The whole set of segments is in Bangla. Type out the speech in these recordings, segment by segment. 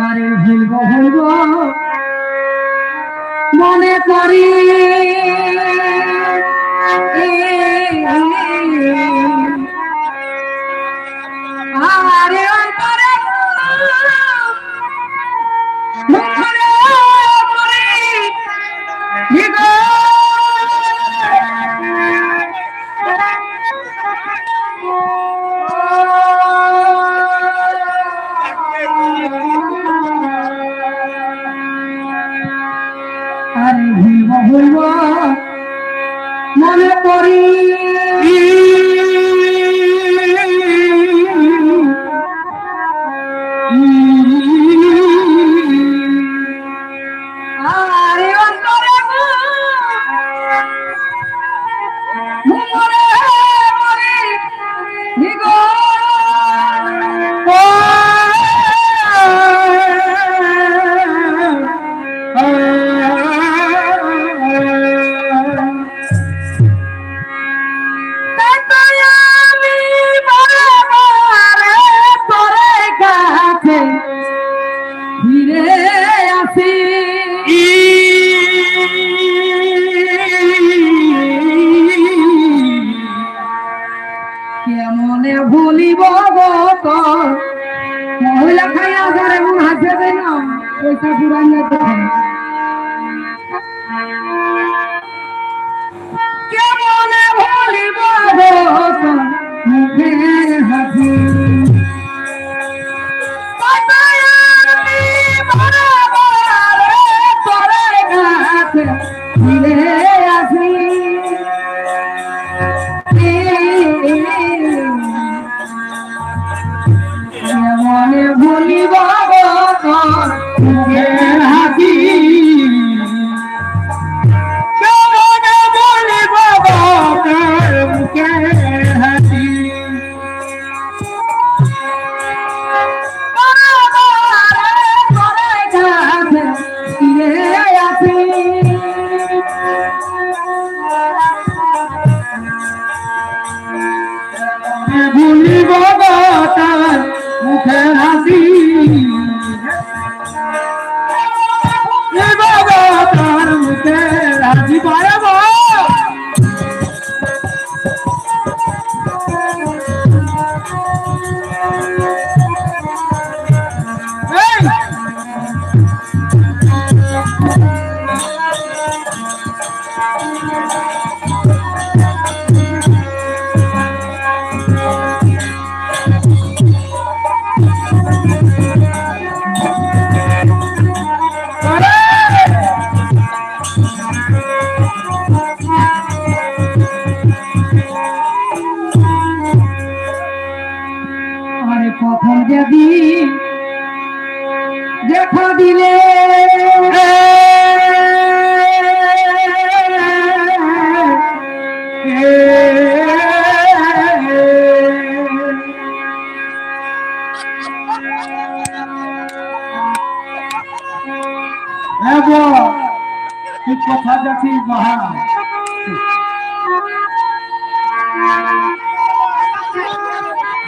আরে ভুলব ভুলব মনে করি আরে অন্তরে ভুলব মনে করি পয়সা পুরাইয়া দেয় কেমনে ভুলিব গো হাসি ফিরে তার মুখের প্রথম যেদিন দেখা দিলে। তুই কথা যাচ্ছিস বাহা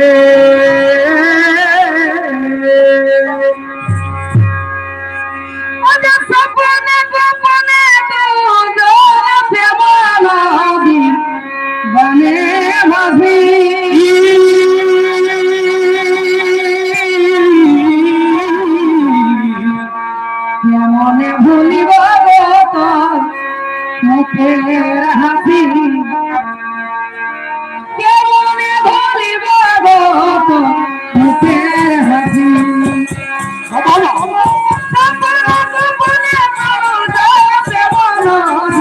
রে Oh.